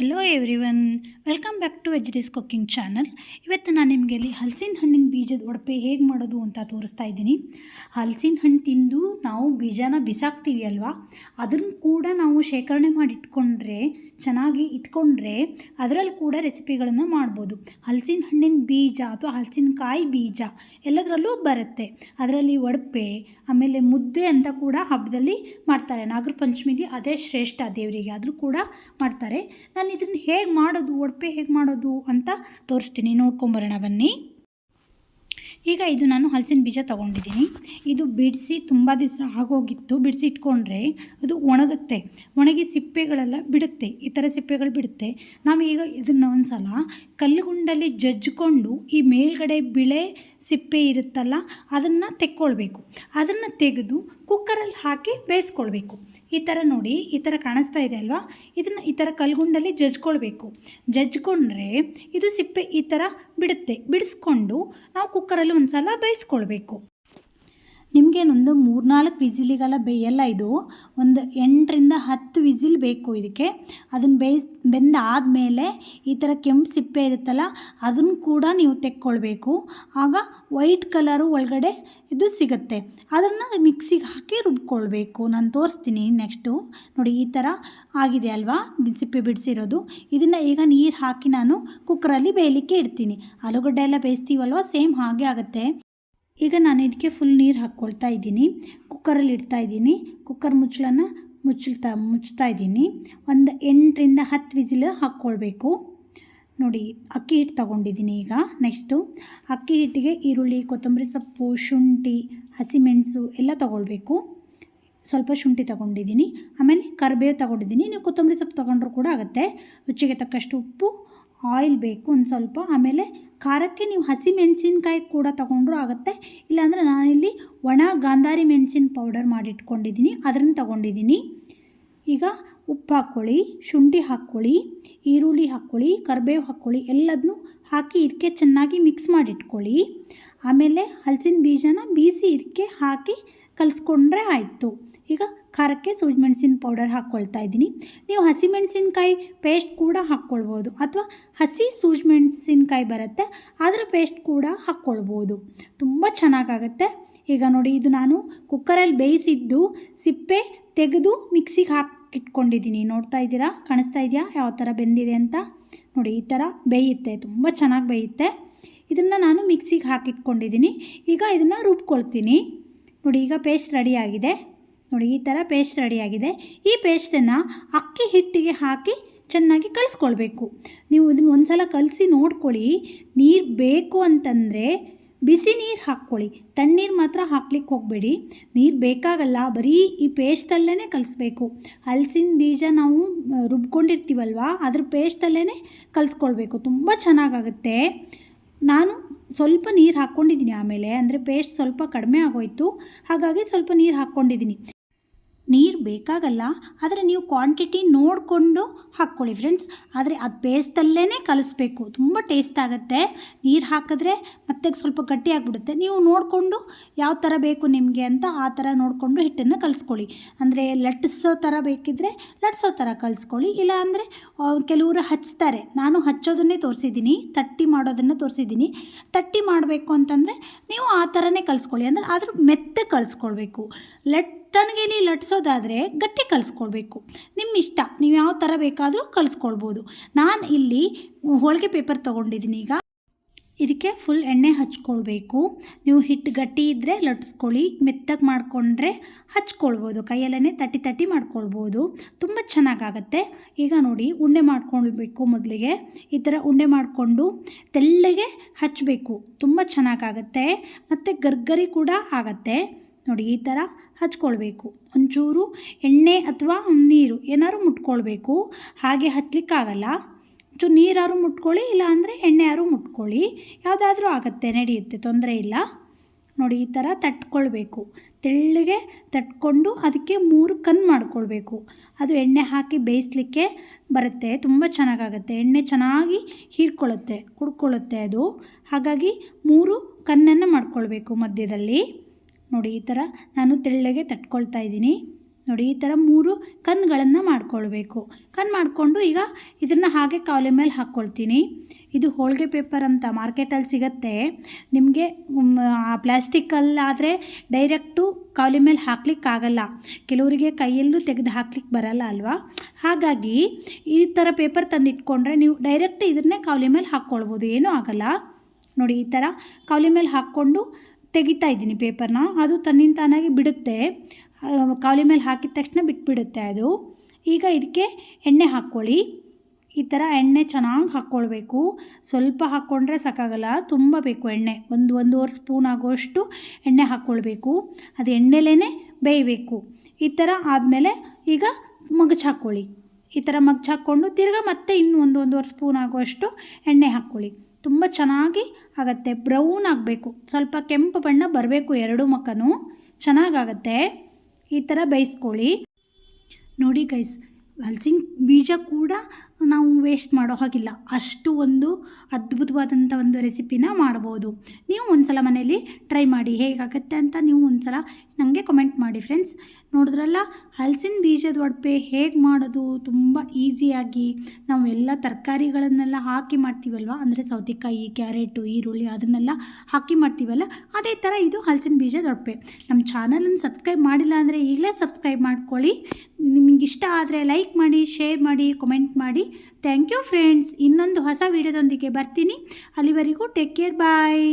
Hello everyone welcome back to ವೆಜಿಟೇಸ್ cooking channel ಇವತ್ತು ನಾನು ನಿಮಗೆ ಇಲ್ಲಿ ಹಲಸಿನ ಹಣ್ಣಿನ ಬೀಜದ ಒಡಪೆ ಹೇಗೆ ಮಾಡೋದು ಅಂತ ತೋರಿಸ್ತಾ ಇದ್ದೀನಿ. ಹಲಸಿನ ಹಣ್ಣು ತಿಂದು ನಾವು ಬೀಜನ ಬಿಸಾಕ್ತೀವಿ ಅಲ್ವಾ? ಅದನ್ನು ಕೂಡ ನಾವು ಶೇಖರಣೆ ಮಾಡಿ ಇಟ್ಕೊಂಡ್ರೆ ಚೆನ್ನಾಗಿ ಇಟ್ಕೊಂಡ್ರೆ ಅದರಲ್ಲಿ ಕೂಡ ರೆಸಿಪಿಗಳನ್ನು ಮಾಡ್ಬೋದು. ಹಲಸಿನ ಹಣ್ಣಿನ ಬೀಜ ಅಥವಾ ಹಲಸಿನಕಾಯಿ ಬೀಜ ಎಲ್ಲದರಲ್ಲೂ ಬರುತ್ತೆ. ಅದರಲ್ಲಿ ಒಡಪೆ ಆಮೇಲೆ ಮುದ್ದೆ ಅಂತ ಕೂಡ ಹಬ್ಬದಲ್ಲಿ ಮಾಡ್ತಾರೆ. ನಾಗರ ಪಂಚಮಿಗೆ ಅದೇ ಶ್ರೇಷ್ಠ ದೇವರಿಗೆ ಆದರೂ ಕೂಡ ಮಾಡ್ತಾರೆ. ನಾನು ಇದನ್ನು ಹೇಗೆ ಮಾಡೋದು ಒಡಪೆ ಹೇಗೆ ಮಾಡೋದು ಅಂತ ತೋರಿಸ್ತೀನಿ. ನೋಡ್ಕೊಂಬರೋಣ ಬನ್ನಿ. ಈಗ ಇದು ನಾನು ಹಲಸಿನ ಬೀಜ ತೊಗೊಂಡಿದ್ದೀನಿ. ಇದು ಬಿಡಿಸಿ ತುಂಬ ದಿವಸ ಆಗೋಗಿತ್ತು. ಬಿಡಿಸಿ ಇಟ್ಕೊಂಡ್ರೆ ಅದು ಒಣಗುತ್ತೆ. ಒಣಗಿ ಸಿಪ್ಪೆಗಳೆಲ್ಲ ಬಿಡುತ್ತೆ. ಈ ಥರ ಸಿಪ್ಪೆಗಳು ಬಿಡುತ್ತೆ. ನಾವು ಈಗ ಇದನ್ನು ಒಂದು ಸಲ ಕಲ್ಲುಗುಂಡಲ್ಲಿ ಜಜ್ಜಿಕೊಂಡು ಈ ಮೇಲ್ಗಡೆ ಬಿಳೆ ಸಿಪ್ಪೆ ಇರುತ್ತಲ್ಲ, ಅದನ್ನು ತೆಕ್ಕೊಳ್ಬೇಕು. ಅದನ್ನು ತೆಗೆದು ಕುಕ್ಕರಲ್ಲಿ ಹಾಕಿ ಬೇಯಿಸ್ಕೊಳ್ಬೇಕು. ಈ ಥರ ನೋಡಿ, ಈ ಥರ ಕಾಣಿಸ್ತಾ ಇದೆ ಅಲ್ವಾ? ಇದನ್ನು ಈ ಥರ ಕಲ್ಗುಂಡಲ್ಲಿ ಜಜ್ಕೊಳ್ಬೇಕು ಜಜ್ಕೊಂಡ್ರೆ ಇದು ಸಿಪ್ಪೆ ಈ ಥರ ಬಿಡುತ್ತೆ. ಬಿಡಿಸ್ಕೊಂಡು ನಾವು ಕುಕ್ಕರಲ್ಲಿ ಒಂದು ಸಲ ಬೇಯಿಸ್ಕೊಳ್ಬೇಕು. ನಿಮಗೇನೊಂದು ಮೂರ್ನಾಲ್ಕು ವಿಸಿಲಿಗೆಲ್ಲ ಬೇಯಲ್ಲ ಇದು ಒಂದು ಎಂಟರಿಂದ ಹತ್ತು ವಿಸಿಲ್ ಬೇಕು ಇದಕ್ಕೆ. ಅದನ್ನು ಬೇಯಿಸ್ ಬೆಂದಾದಮೇಲೆ ಈ ಥರ ಕೆಂಪು ಸಿಪ್ಪೆ ಇರುತ್ತಲ್ಲ ಅದನ್ನು ಕೂಡ ನೀವು ತೆಕ್ಕೊಳ್ಬೇಕು. ಆಗ ವೈಟ್ ಕಲರು ಒಳಗಡೆ ಇದು ಸಿಗುತ್ತೆ. ಅದನ್ನು ಮಿಕ್ಸಿಗೆ ಹಾಕಿ ರುಬ್ಕೊಳ್ಬೇಕು. ನಾನು ತೋರಿಸ್ತೀನಿ ನೆಕ್ಸ್ಟು. ನೋಡಿ ಈ ಥರ ಆಗಿದೆ ಅಲ್ವಾ? ಸಿಪ್ಪೆ ಬಿಡಿಸಿರೋದು. ಇದನ್ನು ಈಗ ನೀರು ಹಾಕಿ ನಾನು ಕುಕ್ಕರಲ್ಲಿ ಬೇಯಲಿಕ್ಕೆ ಇಡ್ತೀನಿ. ಆಲೂಗಡ್ಡೆ ಎಲ್ಲ ಬೇಯಿಸ್ತೀವಲ್ವ? ಸೇಮ್ ಹಾಗೆ ಆಗುತ್ತೆ. ಈಗ ನಾನು ಇದಕ್ಕೆ ಫುಲ್ ನೀರು ಹಾಕ್ಕೊಳ್ತಾ ಇದ್ದೀನಿ. ಕುಕ್ಕರಲ್ಲಿ ಇಡ್ತಾ ಇದ್ದೀನಿ. ಕುಕ್ಕರ್ ಮುಚ್ಚಳನ ಮುಚ್ಚಲ್ತಾ ಮುಚ್ತಾ ಇದ್ದೀನಿ. ಒಂದು ಎಂಟರಿಂದ ಹತ್ತು ವಿಸಿಲ್ ಹಾಕ್ಕೊಳ್ಬೇಕು ನೋಡಿ, ಅಕ್ಕಿ ಹಿಟ್ಟು ತೊಗೊಂಡಿದ್ದೀನಿ ಈಗ. ನೆಕ್ಸ್ಟು ಅಕ್ಕಿ ಹಿಟ್ಟಿಗೆ ಈರುಳ್ಳಿ, ಕೊತ್ತಂಬರಿ ಸೊಪ್ಪು, ಶುಂಠಿ ಹಸಿಮೆಣಸು ಎಲ್ಲ ತೊಗೊಳ್ಬೇಕು. ಸ್ವಲ್ಪ ಶುಂಠಿ ತೊಗೊಂಡಿದ್ದೀನಿ. ಆಮೇಲೆ ಕರಿಬೇವು ತೊಗೊಂಡಿದ್ದೀನಿ. ನೀವು ಕೊತ್ತಂಬರಿ ಸೊಪ್ಪು ತೊಗೊಂಡ್ರೂ ಕೂಡ ಆಗುತ್ತೆ. ರುಚಿಗೆ ತಕ್ಕಷ್ಟು ಉಪ್ಪು ಆಯಿಲ್ ಬೇಕು ಒಂದು ಸ್ವಲ್ಪ. ಆಮೇಲೆ ಖಾರಕ್ಕೆ ನೀವು ಹಸಿ ಮೆಣಸಿನ್ಕಾಯಿ ಕೂಡ ತೊಗೊಂಡ್ರೂ ಆಗುತ್ತೆ. ಇಲ್ಲಾಂದರೆ ನಾನಿಲ್ಲಿ ಒಣ ಗಾಂಧಾರಿ ಮೆಣಸಿನ ಪೌಡರ್ ಮಾಡಿಟ್ಕೊಂಡಿದ್ದೀನಿ. ಅದನ್ನು ತೊಗೊಂಡಿದ್ದೀನಿ. ಈಗ ಉಪ್ಪು ಹಾಕ್ಕೊಳ್ಳಿ, ಶುಂಠಿ ಹಾಕ್ಕೊಳ್ಳಿ, ಈರುಳ್ಳಿ ಹಾಕ್ಕೊಳ್ಳಿ, ಕರಿಬೇವು ಹಾಕ್ಕೊಳ್ಳಿ ಎಲ್ಲದನ್ನೂ ಹಾಕಿ ಇದಕ್ಕೆ ಚೆನ್ನಾಗಿ ಮಿಕ್ಸ್ ಮಾಡಿಟ್ಕೊಳ್ಳಿ. ಆಮೇಲೆ ಹಲಸಿನ ಬೀಜನ ಬೀಸಿ ಇದಕ್ಕೆ ಹಾಕಿ ಕಲಿಸ್ಕೊಂಡ್ರೆ ಆಯಿತು. ಈಗ ಖಾರಕ್ಕೆ ಸೂಜಿ ಮೆಣಸಿನ ಪೌಡರ್ ಹಾಕ್ಕೊಳ್ತಾ ಇದ್ದೀನಿ. ನೀವು ಹಸಿಮೆಣಸಿನ್ಕಾಯಿ ಪೇಸ್ಟ್ ಕೂಡ ಹಾಕ್ಕೊಳ್ಬೋದು ಅಥವಾ ಹಸಿ ಸೂಜಿ ಮೆಣಸಿನ್ಕಾಯಿ ಬರುತ್ತೆ ಅದರ ಪೇಸ್ಟ್ ಕೂಡ ಹಾಕ್ಕೊಳ್ಬೋದು. ತುಂಬ ಚೆನ್ನಾಗಾಗತ್ತೆ. ಈಗ ನೋಡಿ, ಇದು ನಾನು ಕುಕ್ಕರಲ್ಲಿ ಬೇಯಿಸಿದ್ದು ಸಿಪ್ಪೆ ತೆಗೆದು ಮಿಕ್ಸಿಗೆ ಹಾಕಿಟ್ಕೊಂಡಿದ್ದೀನಿ. ನೋಡ್ತಾ ಇದ್ದೀರಾ? ಕಾಣಿಸ್ತಾ ಇದೆಯಾ? ಯಾವ ಥರ ಬೆಂದಿದೆ ಅಂತ? ನೋಡಿ, ಈ ಥರ ಬೇಯುತ್ತೆ. ತುಂಬ ಚೆನ್ನಾಗಿ ಬೇಯುತ್ತೆ. ಇದನ್ನು ನಾನು ಮಿಕ್ಸಿಗೆ ಹಾಕಿಟ್ಕೊಂಡಿದ್ದೀನಿ. ಈಗ ಇದನ್ನು ರುಬ್ಕೊಳ್ತೀನಿ. ನೋಡಿ, ಈಗ ಪೇಸ್ಟ್ ರೆಡಿಯಾಗಿದೆ ನೋಡಿ, ಈ ಥರ ಪೇಸ್ಟ್ ರೆಡಿಯಾಗಿದೆ ಈ ಪೇಸ್ಟನ್ನು ಅಕ್ಕಿ ಹಿಟ್ಟಿಗೆ ಹಾಕಿ ಚೆನ್ನಾಗಿ ಕಲಿಸ್ಕೊಳ್ಬೇಕು. ನೀವು ಇದನ್ನು ಒಂದು ಸಲ ಕಲಸಿ ನೋಡ್ಕೊಳ್ಳಿ. ನೀರು ಬೇಕು ಅಂತಂದರೆ ಬಿಸಿ ನೀರು ಹಾಕ್ಕೊಳ್ಳಿ. ತಣ್ಣೀರು ಮಾತ್ರ ಹಾಕ್ಲಿಕ್ಕೆ ಹೋಗಬೇಡಿ. ನೀರು ಬೇಕಾಗಲ್ಲ, ಬರೀ ಈ ಪೇಸ್ಟಲ್ಲೇ ಕಲಿಸ್ಬೇಕು. ಹಲಸಿನ ಬೀಜ ನಾವು, ರುಬ್ಕೊಂಡಿರ್ತೀವಲ್ವ, ಅದ್ರ ಪೇಸ್ಟಲ್ಲೇ ಕಲಿಸ್ಕೊಳ್ಬೇಕು. ತುಂಬ ಚೆನ್ನಾಗಾಗುತ್ತೆ. ನಾನು ಸ್ವಲ್ಪ ನೀರು ಹಾಕ್ಕೊಂಡಿದ್ದೀನಿ ಆಮೇಲೆ ಅಂದರೆ ಪೇಸ್ಟ್ ಸ್ವಲ್ಪ ಕಡಿಮೆ ಆಗೋಯಿತು. ಹಾಗಾಗಿ ಸ್ವಲ್ಪ ನೀರು ಹಾಕ್ಕೊಂಡಿದ್ದೀನಿ. ನೀರು ಬೇಕಾಗಲ್ಲ, ಆದರೆ ನೀವು ಕ್ವಾಂಟಿಟಿ ನೋಡಿಕೊಂಡು ಹಾಕ್ಕೊಳ್ಳಿ ಫ್ರೆಂಡ್ಸ್ ಆದರೆ ಅದು ಬೇಯಿಸ್ದಲ್ಲೇ ಕಲಿಸ್ಬೇಕು, ತುಂಬ ಟೇಸ್ಟ್ ಆಗುತ್ತೆ. ನೀರು ಹಾಕಿದ್ರೆ ಮತ್ತೆ ಸ್ವಲ್ಪ ಗಟ್ಟಿ ಆಗಿಬಿಡುತ್ತೆ. ನೀವು ನೋಡಿಕೊಂಡು ಯಾವ ಥರ ಬೇಕು ನಿಮಗೆ ಅಂತ ಆ ಥರ ನೋಡಿಕೊಂಡು ಹಿಟ್ಟನ್ನು ಕಲಿಸ್ಕೊಳ್ಳಿ. ಅಂದರೆ ಲಟ್ಟಿಸೋ ಥರ ಬೇಕಿದ್ದರೆ ಲಟ್ಸೋ ಥರ ಕಲಿಸ್ಕೊಳ್ಳಿ. ಇಲ್ಲ ಅಂದರೆ ಕೆಲವರು ಹಚ್ತಾರೆ. ನಾನು ಹಚ್ಚೋದನ್ನೇ ತೋರಿಸಿದ್ದೀನಿ, ತಟ್ಟಿ ಮಾಡೋದನ್ನು ತೋರಿಸಿದ್ದೀನಿ. ತಟ್ಟಿ ಮಾಡಬೇಕು ಅಂತಂದರೆ ನೀವು ಆ ಥರನೇ ಕಲಿಸ್ಕೊಳ್ಳಿ. ಅಂದರೆ ಆದರೂ ಮೆತ್ತ ಕಲಿಸ್ಕೊಳ್ಬೇಕು. ಲಟ್ ತಣ್ಣಗೇಲಿ ಲಟ್ಸೋದಾದರೆ ಗಟ್ಟಿ ಕಲಿಸ್ಕೊಳ್ಬೇಕು. ನಿಮ್ಮ ಇಷ್ಟ ನೀವು ಯಾವ ಥರ ಬೇಕಾದರೂ ಕಲಿಸ್ಕೊಳ್ಬೋದು. ನಾನು ಇಲ್ಲಿ ಹೋಳಿಗೆ ಪೇಪರ್ ತೊಗೊಂಡಿದ್ದೀನಿ ಈಗ. ಇದಕ್ಕೆ ಫುಲ್ ಎಣ್ಣೆ ಹಚ್ಕೊಳ್ಬೇಕು. ನೀವು ಹಿಟ್ಟು ಗಟ್ಟಿ ಇದ್ದರೆ ಲಟ್ಸ್ಕೊಳ್ಳಿ, ಮೆತ್ತಗೆ ಮಾಡಿಕೊಂಡ್ರೆ ಹಚ್ಕೊಳ್ಬೋದು. ಕೈಯಲ್ಲೇ ತಟ್ಟಿ ತಟ್ಟಿ ಮಾಡ್ಕೊಳ್ಬೋದು. ತುಂಬ ಚೆನ್ನಾಗಾಗತ್ತೆ. ಈಗ ನೋಡಿ, ಉಂಡೆ ಮಾಡ್ಕೊಳ್ಬೇಕು ಮೊದಲಿಗೆ. ಈ ಥರ ಉಂಡೆ ಮಾಡಿಕೊಂಡು ತೆಳ್ಳಗೆ ಹಚ್ಚಬೇಕು ತುಂಬ ಚೆನ್ನಾಗಾಗತ್ತೆ. ಮತ್ತು ಗರ್ಗರಿ ಕೂಡ ಆಗತ್ತೆ. ನೋಡಿ, ಈ ಥರ ಹಚ್ಕೊಳ್ಬೇಕು. ಒಂಚೂರು ಎಣ್ಣೆ ಅಥವಾ ನೀರು ಏನಾದ್ರು ಮುಟ್ಕೊಳ್ಬೇಕು. ಹಾಗೆ ಹಚ್ಚಲಿಕ್ಕಾಗಲ್ಲ ಒಂಚೂರು ನೀರಾದ್ರು ಮುಟ್ಕೊಳ್ಳಿ ಇಲ್ಲ ಅಂದರೆ ಎಣ್ಣೆ ಯಾರು ಮುಟ್ಕೊಳ್ಳಿ. ಯಾವುದಾದ್ರೂ ಆಗುತ್ತೆ, ನಡೆಯುತ್ತೆ, ತೊಂದರೆ ಇಲ್ಲ. ನೋಡಿ, ಈ ಥರ ತಟ್ಕೊಳ್ಬೇಕು. ತೆಳ್ಳಗೆ ತಟ್ಕೊಂಡು ಅದಕ್ಕೆ ಮೂರು ಕನ್ ಮಾಡ್ಕೊಳ್ಬೇಕು. ಅದು ಎಣ್ಣೆ ಹಾಕಿ ಬೇಯಿಸ್ಲಿಕ್ಕೆ ಬರುತ್ತೆ, ತುಂಬ ಚೆನ್ನಾಗಾಗುತ್ತೆ. ಎಣ್ಣೆ ಚೆನ್ನಾಗಿ ಹೀರ್ಕೊಳ್ಳುತ್ತೆ, ಕುಡ್ಕೊಳ್ಳುತ್ತೆ ಅದು. ಹಾಗಾಗಿ ಮೂರು ಕನ್ನನ್ನು ಮಾಡ್ಕೊಳ್ಬೇಕು ಮಧ್ಯದಲ್ಲಿ. ನೋಡಿ, ಈ ಥರ ನಾನು ತೆಳ್ಳಗೆ ತಟ್ಕೊಳ್ತಾ ಇದ್ದೀನಿ. ನೋಡಿ, ಈ ಥರ ಮೂರು ಕನ್ಗಳನ್ನು ಮಾಡ್ಕೊಳ್ಬೇಕು. ಕಣ್ಣು ಮಾಡಿಕೊಂಡು ಈಗ ಇದನ್ನು ಹಾಗೆ ಕಾವಲೆ ಮೇಲೆ ಹಾಕ್ಕೊಳ್ತೀನಿ. ಇದು ಹೋಳಿಗೆ ಪೇಪರ್ ಅಂತ ಮಾರ್ಕೆಟಲ್ಲಿ ಸಿಗತ್ತೆ. ನಿಮಗೆ ಪ್ಲ್ಯಾಸ್ಟಿಕ್ಕಲ್ಲಾದರೆ ಡೈರೆಕ್ಟು ಕಾವಲೆ ಮೇಲೆ ಹಾಕ್ಲಿಕ್ಕಾಗಲ್ಲ ಕೆಲವರಿಗೆ ಕೈಯಲ್ಲೂ ತೆಗೆದು ಹಾಕ್ಲಿಕ್ಕೆ ಬರಲ್ಲ ಅಲ್ವಾ? ಹಾಗಾಗಿ ಈ ಥರ ಪೇಪರ್ ತಂದಿಟ್ಕೊಂಡ್ರೆ ನೀವು ಡೈರೆಕ್ಟ್ ಇದನ್ನೇ ಕಾವಲೆ ಮೇಲೆ ಹಾಕ್ಕೊಳ್ಬೋದು. ಏನೂ ಆಗಲ್ಲ. ನೋಡಿ, ಈ ಥರ ಕಾವಲೆ ಮೇಲೆ ಹಾಕ್ಕೊಂಡು ತೆಗಿತಾ ಇದ್ದೀನಿ ಪೇಪರ್ನ ಅದು ತನ್ನಿಂದ ತಾನಾಗಿ ಬಿಡುತ್ತೆ. ಕಾವಲಿ ಮೇಲೆ ಹಾಕಿದ ತಕ್ಷಣ ಬಿಟ್ಬಿಡುತ್ತೆ ಅದು. ಈಗ ಇದಕ್ಕೆ ಎಣ್ಣೆ ಹಾಕ್ಕೊಳ್ಳಿ. ಈ ಥರ ಎಣ್ಣೆ ಚೆನ್ನಾಗಿ ಹಾಕ್ಕೊಳ್ಬೇಕು. ಸ್ವಲ್ಪ ಹಾಕ್ಕೊಂಡ್ರೆ ಸಾಕಾಗಲ್ಲ. ತುಂಬ ಬೇಕು ಎಣ್ಣೆ. ಒಂದು, ಒಂದೂವರೆ ಸ್ಪೂನ್ ಆಗೋಷ್ಟು ಎಣ್ಣೆ ಹಾಕ್ಕೊಳ್ಬೇಕು. ಅದು ಎಣ್ಣೆಲೇ ಬೇಯಬೇಕು. ಈ ಥರ ಆದಮೇಲೆ ಈಗ ಮಗಚ್ ಹಾಕ್ಕೊಳ್ಳಿ ಈ ಥರ ಮಗ್ಜ್ ಹಾಕ್ಕೊಂಡು ತಿರ್ಗಾ ಮತ್ತೆ ಇನ್ನು ಒಂದು ಒಂದೂವರೆ ಸ್ಪೂನ್ ಆಗುವಷ್ಟು ಎಣ್ಣೆ ಹಾಕ್ಕೊಳ್ಳಿ. ತುಂಬ ಚೆನ್ನಾಗಿ ಆಗುತ್ತೆ. ಬ್ರೌನ್ ಆಗಬೇಕು. ಸ್ವಲ್ಪ ಕೆಂಪು ಬಣ್ಣ ಬರಬೇಕು ಎರಡು ಮಕ್ಕನೂ. ಚೆನ್ನಾಗಾಗತ್ತೆ. ಈ ಥರ ಬೇಯಿಸ್ಕೊಳ್ಳಿ. ನೋಡಿ ಗೈಸ್, ಹಲ್ಸಿನ ಬೀಜ ಕೂಡ ನಾವು ವೇಸ್ಟ್ ಮಾಡೋ ಹಾಗಿಲ್ಲ. ಅಷ್ಟು ಒಂದು ಅದ್ಭುತವಾದಂಥ ಒಂದು ರೆಸಿಪಿನ ಮಾಡ್ಬೋದು. ನೀವು ಒಂದ್ಸಲ ಮನೇಲಿ ಟ್ರೈ ಮಾಡಿ ಹೇಗಾಗುತ್ತೆ ಅಂತ ನೀವು ಒಂದ್ಸಲ ನನಗೆ ಕಮೆಂಟ್ ಮಾಡಿ ಫ್ರೆಂಡ್ಸ್ ನೋಡಿದ್ರಲ್ಲ, ಹಲಸಿನ ಬೀಜದ ಒಡಪೆ ಹೇಗೆ ಮಾಡೋದು? ತುಂಬ ಈಸಿಯಾಗಿ ನಾವು ಎಲ್ಲ ತರಕಾರಿಗಳನ್ನೆಲ್ಲ ಹಾಕಿ ಮಾಡ್ತೀವಲ್ವ? ಅಂದರೆ ಸೌತೆಕಾಯಿ ಕ್ಯಾರೆಟು ಈರುಳ್ಳಿ ಅದನ್ನೆಲ್ಲ ಹಾಕಿ ಮಾಡ್ತೀವಲ್ಲ? ಅದೇ ಥರ ಇದು ಹಲಸಿನ ಬೀಜದ ಒಡಪೆ ನಮ್ಮ ಚಾನಲನ್ನು ಸಬ್ಸ್ಕ್ರೈಬ್ ಮಾಡಿಲ್ಲ ಅಂದರೆ ಈಗಲೇ ಸಬ್ಸ್ಕ್ರೈಬ್ ಮಾಡ್ಕೊಳ್ಳಿ. ನಿಮಗಿಷ್ಟ ಆದರೆ ಲೈಕ್ ಮಾಡಿ ಶೇರ್ ಮಾಡಿ ಕಮೆಂಟ್ ಮಾಡಿ. ಥ್ಯಾಂಕ್ ಯು ಫ್ರೆಂಡ್ಸ್ ಇನ್ನೊಂದು ಹೊಸ ವಿಡಿಯೋದೊಂದಿಗೆ ಬರ್ತೀನಿ. ಅಲ್ಲಿವರೆಗೂ ಟೇಕ್ ಕೇರ್ ಬಾಯ್